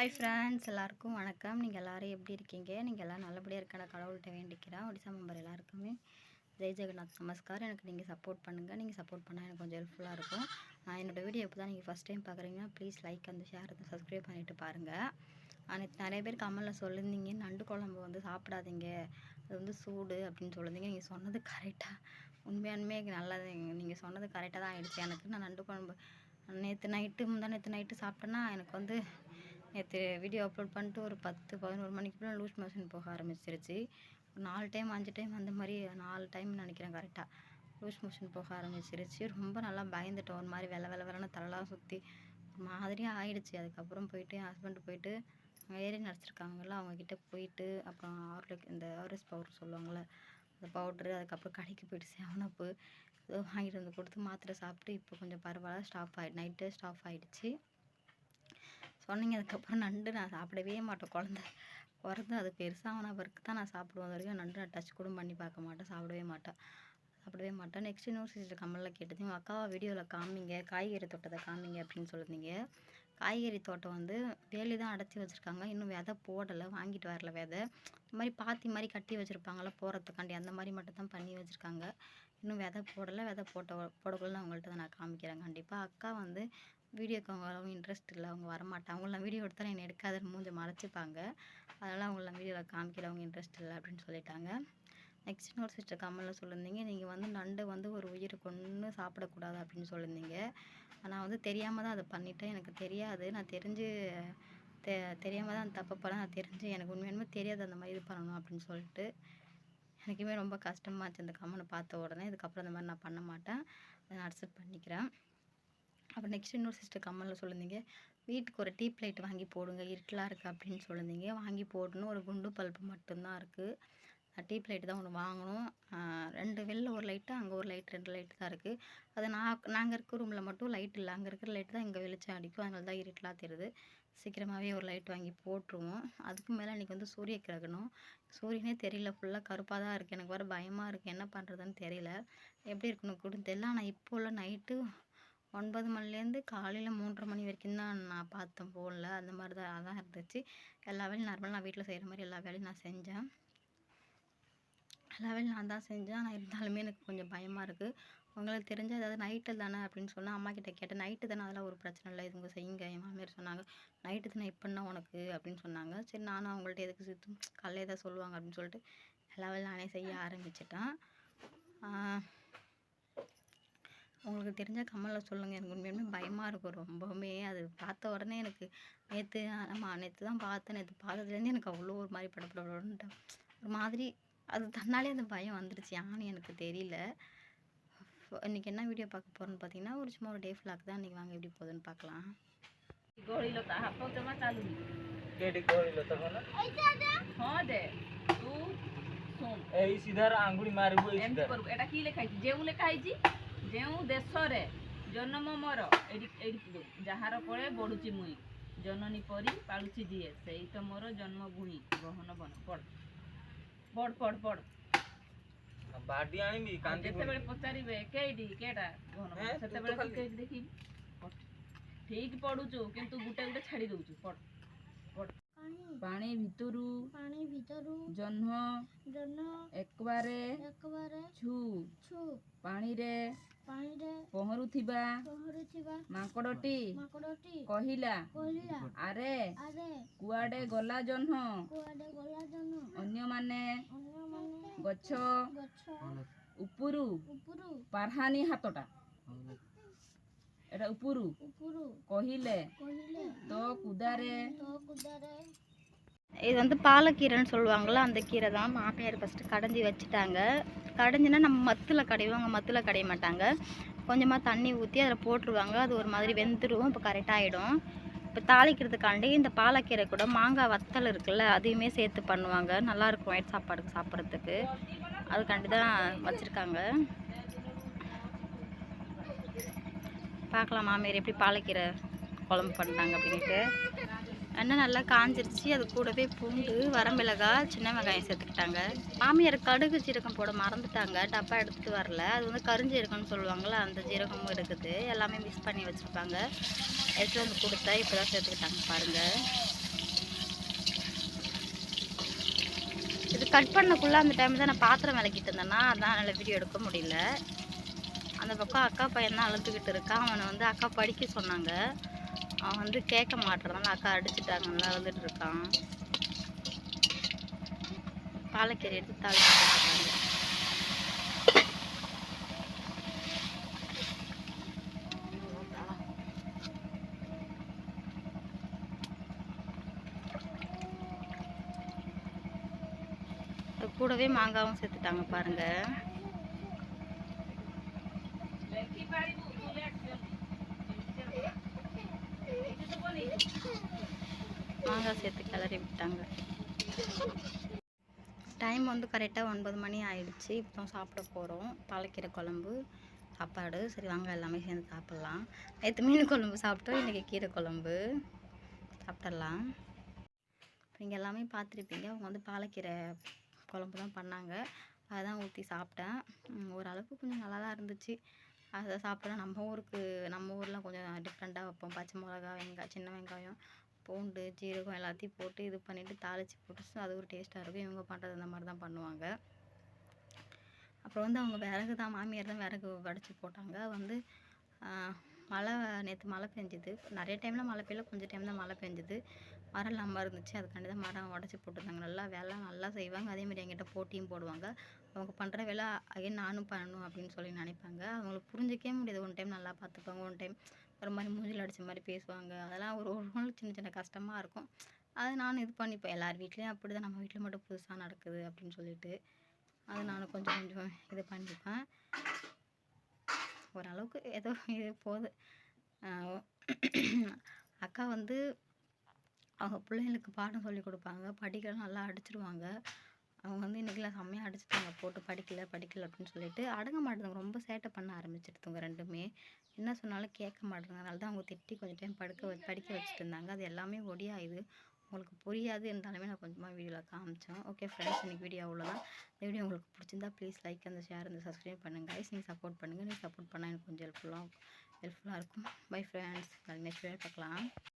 Hi friends எல்லாருக்கும் வணக்கம். நீங்கள் எல்லோரும் எப்படி இருக்கீங்க? நீங்கள் எல்லாம் நல்லபடியாக இருக்க நான் கடவுள்கிட்ட வேண்டிக்கிறேன். ஒடிசா மெம்பர் எல்லாருக்குமே ஜெய் ஜெகநாத் நமஸ்கார். எனக்கு நீங்கள் சப்போர்ட் பண்ணுங்கள் நீங்கள் சப்போர்ட் பண்ணால் எனக்கு கொஞ்சம் ஹெல்ப்ஃபுல்லாக இருக்கும். நான் என்னோடய வீடியோ இப்போ தான் நீங்கள் ஃபஸ்ட் டைம் பார்க்குறீங்கன்னா ப்ளீஸ் லைக் அந்த ஷேர் அந்த சப்ஸ்கிரைப் பண்ணிவிட்டு பாருங்கள் நேற்று நிறைய பேர் கமலில் சொல்லியிருந்தீங்க நண்டு குழம்பு வந்து சாப்பிடாதீங்க. அது வந்து சூடு அப்படின்னு சொல்லியிருந்தீங்க நீங்கள் சொன்னது கரெக்டாக உண்மையானுமே நல்லது. நீங்கள் சொன்னது கரெக்டாக தான் ஆகிடுச்சு எனக்கு நான் நண்டு குழம்பு நேற்று நைட்டு முந்தா நேற்று நைட்டு சாப்பிட்டேன்னா எனக்கு வந்து நேற்று வீடியோ அப்லோட் பண்ணிட்டு ஒரு பத்து பதினோரு மணிக்குள்ள லூஸ் மோஷன் போக ஆரம்பிச்சிருச்சு. ஒரு நாலு டைம் அஞ்சு டைம் அந்த மாதிரி நாலு டைம் நினைக்கிறேன் கரெக்டாக லூஸ் மோஷன் போக ஆரம்பிச்சிருச்சு. ரொம்ப நல்லா பயந்துட்டோம். ஒரு மாதிரி வெலை வெலை வெலைன்னு தலைலாம் சுற்றி ஒரு மாதிரியாக ஆயிடுச்சு. அதுக்கப்புறம் போயிட்டு என் ஹஸ்பண்ட் போயிட்டு அங்கே நடிச்சிருக்காங்கல்ல அவங்கக்கிட்ட போயிட்டு அப்புறம் ஆர்லிக் இந்த ஆர்எஸ் பவுடர் சொல்லுவாங்கள்ல அந்த பவுட்ரு அதுக்கப்புறம் கடைக்கு போயிட்டு செவனப்பு ஏதோ வாங்கிட்டு வந்து கொடுத்து மாத்திரை சாப்பிட்டு இப்போ கொஞ்சம் பரவாயில்ல ஸ்டாப் ஆகி நைட்டே ஸ்டாப் ஆகிடுச்சு சொன்னீங்கதுக்கப்புறம் நண்டு நான் சாப்பிடவே மாட்டேன். குழந்த பிறந்து அது பெருசான பிறகு தான் நான் சாப்பிடுவேன். அது வரைக்கும் நண்டு நான் டச் கூட பண்ணி பார்க்க மாட்டேன். சாப்பிடவே மாட்டேன். சாப்பிடவே மாட்டேன். நெக்ஸ்ட் இன்னொரு சிஸ்டர் கமலில் கேட்டது உங்கள் அக்காவை வீடியோவில் காமிங்க. காய்கறி தோட்டத்தை காமிங்க அப்படின்னு சொல்லியிருந்தீங்க காய்கறி தோட்டம் வந்து வேலி தான் அடைச்சி வச்சுருக்காங்க. இன்னும் விதை போடலை. வாங்கிட்டு வரல விதை. இந்த மாதிரி பாத்தி மாதிரி கட்டி வச்சுருப்பாங்களா போகிறதுக்காண்டி அந்த மாதிரி மட்டும் தான் பண்ணி வச்சுருக்காங்க. இன்னும் விதை போடலை. விதை போட்ட போடக்குள்ள அவங்கள்ட்ட நான் காமிக்கிறேன். கண்டிப்பாக அக்கா வந்து வீடியோக்கு அவங்க இன்ட்ரெஸ்ட் இல்லை. அவங்க வரமாட்டாங்க. அவங்களாம் வீடியோ எடுத்தாலும் என்னை எடுக்காதுன்னு மூஞ்சை மறைச்சிப்பாங்க. அதனால் அவங்களாம் வீடியோவில் காமிக்கல. அவங்க இன்ட்ரெஸ்ட் இல்லை அப்படின்னு சொல்லிட்டாங்க. நெக்ஸ்ட் இன்னொரு சிஸ்டர் கமலில் சொல்லியிருந்தீங்க நீங்கள் வந்து நண்டு வந்து ஒரு உயிர் கொன்று சாப்பிடக்கூடாது அப்படின்னு சொல்லியிருந்தீங்க. நான் வந்து தெரியாமல் தான் அதை பண்ணிட்டேன். எனக்கு தெரியாது. நான் தெரிஞ்சு தெ தெரியாமல் தான் அந்த தப்பை நான் தெரிஞ்சு எனக்கு உண்மையுமே தெரியாது அந்த மாதிரி இது பண்ணணும் அப்படின்னு சொல்லிட்டு எனக்குமே ரொம்ப கஷ்டமாச்சு அந்த கம்மனை பார்த்த உடனே. இதுக்கப்புறம் அந்த மாதிரி நான் பண்ண மாட்டேன். அதை நான் அக்செப்ட் பண்ணிக்கிறேன். அப்புறம் நெக்ஸ்ட் இன்னொரு சிஸ்டர் கம்மலில் சொல்லியிருந்தீங்க வீட்டுக்கு ஒரு டீப் லைட் வாங்கி போடுங்க இருட்டலாக இருக்குது அப்படின்னு சொல்லியிருந்தீங்க வாங்கி போடணும் ஒரு குண்டு பல்பு மட்டும்தான் இருக்குது டீப் லைட் தான் ஒன்று வாங்கணும். ரெண்டு வெளில ஒரு லைட்டு அங்கே ஒரு லைட் ரெண்டு லைட்டு தான் இருக்குது அது நான் நாங்கள் இருக்க ரூமில் மட்டும் லைட் இல்லை. அங்கே இருக்கிற லைட்டு தான் இங்கே வெளிச்சம் அடிக்கும். அதனால தான் இருட்டலாக தெரியுது. சீக்கிரமாகவே ஒரு லைட் வாங்கி போட்டுருவோம். அதுக்கு மேலே இன்றைக்கி வந்து சூரிய கிரகணம். சூரியனே தெரியல. ஃபுல்லாக கருப்பாக தான் இருக்குது எனக்கு வர பயமாக இருக்குது என்ன பண்ணுறதுன்னு தெரியல. எப்படி இருக்கணும் கூட தெரியல. ஆனால் இப்போ உள்ள நைட்டு ஒன்பது மணிலேருந்து காலையில் மூன்றரை மணி வரைக்கும் தான் நான் பார்த்தேன் ஃபோனில் அந்த மாதிரி தான் அதான் இருந்துச்சு. எல்லா வேலையும் நார்மலாக நான் வீட்டில் செய்கிற மாதிரி எல்லா வேலையும் நான் செஞ்சேன். எல்லா வேலையும் நான் தான் செஞ்சேன். ஆனால் இருந்தாலுமே எனக்கு கொஞ்சம் பயமாக இருக்குது உங்களுக்கு தெரிஞ்ச ஏதாவது நைட்டில் தானே அப்படின்னு சொன்னால் அம்மா கிட்ட கேட்டேன். நைட்டு தானே அதெல்லாம் ஒரு பிரச்சனை இல்லை. இதுங்க செய்யுங்க. என் மாமியார் சொன்னாங்க. நைட்டு தானே இப்போன்னா உனக்கு? அப்படின்னு சொன்னாங்க. சரி நானும் அவங்கள்ட்ட எதுக்கு சுற்றும் காலையில் ஏதாவது சொல்லுவாங்க அப்படின்னு சொல்லிட்டு எல்லா வேலையும் நானே செய்ய ஆரம்பிச்சிட்டேன். உங்களுக்கு தெரிஞ்சால் கமலில் சொல்லுங்கள் எனக்கு உண்மையுமே பயமாக இருக்கும். ரொம்பவுமே அது பார்த்த உடனே எனக்கு நேற்று ஆமாம் நேற்று தான் பார்த்தேன். நேற்று பார்த்ததுலேருந்து எனக்கு அவ்வளோ ஒரு மாதிரி படப்படப்படன்ட்டு ஒரு மாதிரி அது தன்னாலே அந்த பயம் வந்துருச்சு. யான்னு எனக்கு தெரியல. இன்றைக்கி என்ன வீடியோ பார்க்க போகிறோன்னு பார்த்தீங்கன்னா ஒரு சும்மா ஒரு டே ஃப்ளாக் தான் இன்றைக்கி வாங்க எப்படி போகுதுன்னு பார்க்கலாம். ए इधर आंगुळी मारबो इधर एटा की लेखायची जेऊ लेखायची ଯେଉଁ ଲେଖା ହେଇଛି ଯେଉଁ ଦେଶରେ ଜନ୍ମ ମୋର ଏଇଠି ଏଇଠି ଦେ ଯାହାର କୋଳେ ବଢୁଛି ମୁଇଁ ଜନନୀ ପରି ପାଳୁଛି ଯିଏ ସେଇ ତ ମୋର ଜନ୍ମଭୂମି ଗହନ ବନ ପଢ ପଢ ପଢ ପଢ ବାଡି ଆଣିବି କାନ୍ଦି ଯେତେବେଳେ ପଚାରିବେ କେଇଟି କେଟା ଗହନ ବନ ହେଁ, ତୁ ତ ସେତେବେଳେ ତୁ ଖାଲି- କେଇଟି ଦେଖିବି ପଢ। ଠିକ ପଢୁଛୁ କିନ୍ତୁ ଗୋଟେ ଗୋଟେ ଛାଡି ଦଉଛୁ ପଢ ପଢ ପାଣି ଭିତରୁ ପାଣି ଭିତରୁ ଜହ୍ନ ଜହ୍ନ ଏକବାରେ ଏକବାରେ ଛୁ ଛୁ ପାଣିରେ ପାଣିରେ ପହଁରୁଥିବା ପହଁରୁଥିବା ମାଙ୍କଡ଼ଟି ମାଙ୍କଡ଼ଟି କହିଲା କହିଲା ଆରେ ଆରେ କୁଆଡ଼େ ଗଲା ଜହ୍ନ? କୁଆଡ଼େ ଗଲା ଜହ୍ନ? ଅନ୍ୟମାନେ ଅନ୍ୟମାନେ ଗଛ ଗଛ ଉପରୁ ଉପରୁ ପାରହାନି ହାତଟା। ଏଟା ଉପରୁ ଉପରୁ କହିଲେ କହିଲେ ତୋ କୁଦାରେ ତୋ କୁଦାରେ இது வந்து பாலக்கீரைன்னு சொல்லுவாங்கள்ல அந்த கீரை தான். மாமியார் ஃபஸ்ட்டு கடைஞ்சி வச்சுட்டாங்க. கடைஞ்சினா நம்ம மத்தில் கடைவாங்க மத்தில் கடைய மாட்டாங்க. கொஞ்சமாக தண்ணி ஊற்றி அதில் போட்டுருவாங்க. அது ஒரு மாதிரி வெந்துடும் இப்போ கரெக்டாகிடும் இப்போ தாளிக்கிறதுக்காண்டி இந்த பாலக்கீரை கூட மாங்காய் வத்தல் இருக்குல்ல அதையுமே சேர்த்து பண்ணுவாங்க. நல்லாயிருக்கும் ஒயிட் சாப்பாடுக்கு சாப்பிட்றதுக்கு. அதுக்காண்டி தான் வச்சுருக்காங்க. பார்க்கலாம் மாமியார் எப்படி பாலக்கீரை குழம்பு பண்ணுறாங்க அப்படின்ட்டு. எண்ணெய் நல்லா காஞ்சிருச்சு அது கூடவே பூண்டு வரமிளகா சின்ன வெங்காயம் சேர்த்துக்கிட்டாங்க. மாமியார் கடுகு ஜீரகம் போட மறந்துட்டாங்க. டப்பா எடுத்துகிட்டு வரல. அது வந்து கருஞ்சீரகம்னு சொல்லுவாங்கள்ல அந்த ஜீரகமும் இருக்குது. எல்லாமே மிக்ஸ் பண்ணி வச்சுருப்பாங்க. எடுத்துகிட்டு வந்து கொடுத்தா இப்போ தான் சேர்த்துக்கிட்டாங்க பாருங்கள் இது கட் பண்ணக்குள்ளே அந்த டைம் தான் நான் பாத்திரம் விளக்கிட்டு இருந்தேன்னா அதான் என்னால் வீடியோ எடுக்க முடியல. அந்த பக்கம் அக்கா பையன் தான் அழுதுகிட்டு இருக்கான் அவனை வந்து அக்கா படிக்க சொன்னாங்க. அவன் வந்து கேட்க மாட்டேறான். அக்கா அடிச்சுட்டாங்கன்னு அழுதுட்டு இருக்கான். பாலக்கீரை எடுத்து தாளிச்சு அது கூடவே மாங்காவும் சேர்த்துட்டாங்க பாருங்கள் மாங்காய் சேர்த்து கிளறி விட்டாங்க. டைம் வந்து கரெக்டாக ஒன்பது மணி ஆயிடுச்சு. இப்போ சாப்பிட போகிறோம் பாலக்கீரை குழம்பு சாப்பாடு. சரி வாங்க எல்லாமே சேர்ந்து சாப்பிட்லாம். நேற்று மீன் குழம்பு சாப்பிட்டோம். இன்றைக்கி கீரை குழம்பு. சாப்பிட்றலாம் நீங்கள் எல்லாமே பார்த்துருப்பீங்க. அவங்க வந்து பாலக்கீரை குழம்பு தான் பண்ணாங்க. அதுதான் ஊற்றி சாப்பிட்டேன். ஓரளவுக்கு கொஞ்சம் நல்லா தான் இருந்துச்சு. அதை சாப்பிட்டா நம்ம ஊருக்கு நம்ம ஊரில் கொஞ்சம் டிஃப்ரெண்ட்டாக வைப்போம். பச்சை மிளகா வெங்காயம் சின்ன வெங்காயம். பூண்டு ஜீரகம் எல்லாத்தையும் போட்டு இது பண்ணிவிட்டு தாளித்து போட்டு அது ஒரு டேஸ்ட்டாக இருக்கும். இவங்க பண்ணுறது அந்த மாதிரி தான் பண்ணுவாங்க. அப்புறம் வந்து அவங்க விறகு தான் மாமியார் தான் விறகு வடித்து போட்டாங்க. வந்து மழை நேற்று மழை பெஞ்சுது. நிறைய டைமில் மழை பெய்யல. கொஞ்சம் டைம் தான் மழை பெஞ்சுது. மரம் இல்லாமல் இருந்துச்சு. அதுக்காண்டி தான் மரம் உடச்சி போட்டுருந்தாங்க. நல்லா வேலை நல்லா செய்வாங்க. அதேமாதிரி என்கிட்ட போட்டியும் போடுவாங்க. அவங்க பண்ணுற வேலை அகைன் நானும் பண்ணணும் அப்படின்னு சொல்லி நினைப்பாங்க. அவங்களுக்கு புரிஞ்சிக்கவே முடியாது. ஒன் டைம் நல்லா பார்த்துப்பாங்க. ஒன் டைம் ஒரு மாதிரி மூஞ்சில் அடித்த மாதிரி பேசுவாங்க. அதெல்லாம் ஒரு ஒரு நாள் சின்ன சின்ன கஷ்டமாக இருக்கும். அது நானும் இது பண்ணிப்பேன் எல்லார் வீட்லேயும் அப்படி தான் நம்ம வீட்டில் மட்டும் புதுசாக நடக்குது அப்படின்னு சொல்லிட்டு அது நானும் கொஞ்சம் கொஞ்சம் இது பண்ணிப்பேன். ஓரளவுக்கு ஏதோ இது போகுது அக்கா வந்து அவங்க பிள்ளைங்களுக்கு பாடம் சொல்லி கொடுப்பாங்க. படிக்கலாம் நல்லா அடிச்சிருவாங்க. அவங்க வந்து இன்றைக்கெலாம் செம்மையாக அடிச்சிட்டாங்க. போட்டு படிக்கல படிக்கல அப்படின்னு சொல்லிட்டு அடங்க மாட்டேங்க ரொம்ப சேட்டை பண்ண ஆரம்பிச்சிடுதுங்க ரெண்டுமே. என்ன சொன்னாலும் கேட்க மாட்டேங்க அதனால தான் அவங்க திட்டி கொஞ்சம் டைம் படுக்க படிக்க வச்சுட்டு இருந்தாங்க. அது எல்லாமே ஒடியாயுது. உங்களுக்கு புரியாது. இருந்தாலுமே நான் கொஞ்சமாக வீடியோவில் காமிச்சேன். ஓகே ஃப்ரெண்ட்ஸ் இன்னைக்கு வீடியோ அவ்வளோதான் இந்த வீடியோ உங்களுக்கு பிடிச்சிருந்தா ப்ளீஸ் லைக் அந்த ஷேர் அந்த சப்ஸ்கிரைப் பண்ணுங்கள் கைஸ் நீங்கள் சப்போர்ட் பண்ணுங்கள் நீங்கள் சப்போர்ட் பண்ணால் எனக்கு கொஞ்சம் ஹெல்ப்ஃபுல்லாக ஹெல்ப்ஃபுல்லாக இருக்கும். பை ஃப்ரெண்ட்ஸ் நெக்ஸ்ட் வீடியோ பார்க்கலாம்.